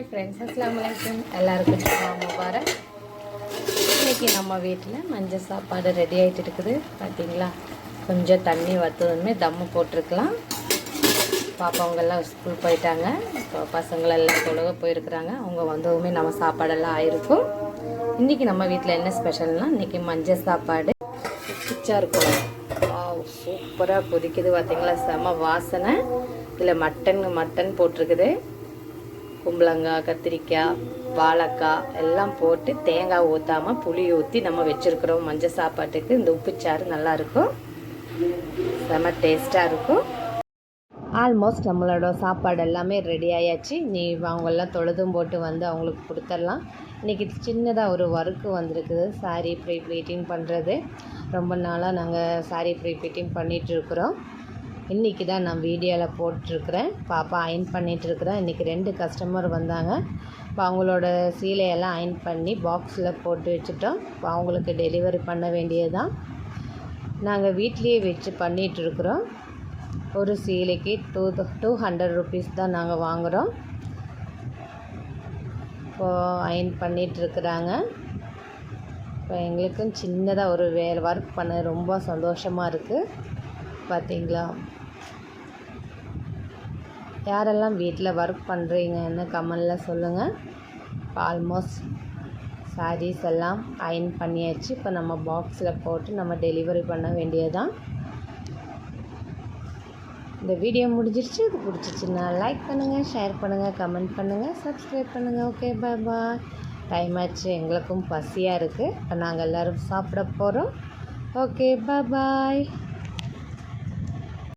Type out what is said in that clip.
Friends அஸ்லாம் வலைக்கம் எல்லாருக்கும் ஜும்மா முபாரக். இன்னைக்கு நம்ம வீட்டில் மஞ்சள் சாப்பாடு ரெடி ஆகிட்டு இருக்குது. பார்த்தீங்களா கொஞ்சம் தண்ணி வற்றதுமே தம்மு போட்டிருக்கலாம். பாப்பாவங்கெல்லாம் ஸ்கூல் போயிட்டாங்க. இப்போ பசங்களெல்லாம் தொழுக போயிருக்கிறாங்க. அவங்க வந்ததுமே நம்ம சாப்பாடெல்லாம் ஆயிருக்கும். இன்றைக்கி நம்ம வீட்டில் என்ன ஸ்பெஷல்னால் இன்றைக்கி மஞ்சள் சாப்பாடு. பிச்சா இருக்கும். சூப்பராக கொதிக்குது பார்த்தீங்களா செம வாசனை. இதில் மட்டன் மட்டன் போட்டிருக்குது. கும்பளங்காய் கத்திரிக்காய் வாழைக்காய் எல்லாம் போட்டு தேங்காய் ஊற்றாமல் புளி ஊற்றி நம்ம வச்சுருக்குறோம். மஞ்சள் சாப்பாட்டுக்கு இந்த உப்புச்சாறு நல்லாயிருக்கும். செம டேஸ்ட்டாக இருக்கும். ஆல்மோஸ்ட் நம்மளோட சாப்பாடு எல்லாமே ரெடி ஆயாச்சு. நீ அவங்கெல்லாம் தொழுதும் போட்டு வந்து அவங்களுக்கு கொடுத்துடலாம். இன்றைக்கி சின்னதாக ஒரு ஒர்க்கு வந்திருக்குது. சாரீ ப்ரீ ப்ளீட்டிங் பண்ணுறது ரொம்ப நாளாக நாங்கள் சாரீ ப்ரீ ப்ளீட்டிங் பண்ணிகிட்ருக்குறோம் இன்றைக்கி தான் நான் வீடியோவில் போட்டிருக்கிறேன். பாப்பா அயன் பண்ணிகிட்ருக்குறேன் இன்றைக்கி ரெண்டு கஸ்டமர் வந்தாங்க. இப்போ அவங்களோட சீலையெல்லாம் அயன் பண்ணி பாக்ஸில் போட்டு வச்சுட்டோம். இப்போ அவங்களுக்கு டெலிவரி பண்ண வேண்டியது தான் நாங்கள் வீட்லேயே வச்சு பண்ணிகிட்ருக்குறோம் ஒரு சீலைக்கு டூ டூ ஹண்ட்ரட் ருபீஸ் தான் நாங்கள் வாங்குகிறோம் இப்போது அயன் பண்ணிகிட்ருக்குறாங்க இப்போ எங்களுக்கும் சின்னதாக ஒரு வே ஒர்க் பண்ண ரொம்ப சந்தோஷமாக இருக்குது பார்த்தீங்களா யாரெல்லாம் வீட்டில் ஒர்க் பண்ணுறீங்கன்னு கமெண்டில் சொல்லுங்கள் இப்போ ஆல்மோஸ்ட் சாரீஸ் எல்லாம் அயன் பண்ணியாச்சு. இப்போ நம்ம பாக்ஸில் போட்டு நம்ம டெலிவரி பண்ண வேண்டியதுதான். இந்த வீடியோ முடிஞ்சிருச்சு. இது பிடிச்சிச்சின்னா லைக் பண்ணுங்கள் ஷேர் பண்ணுங்கள் கமெண்ட் பண்ணுங்கள் சப்ஸ்கிரைப் பண்ணுங்கள் ஓகே பாய் பாய் டைம் ஆச்சு. எங்களுக்கும் பசியாக இருக்குது இப்போ நாங்கள் எல்லோரும் சாப்பிட போகிறோம் ஓகே பாய் பாய்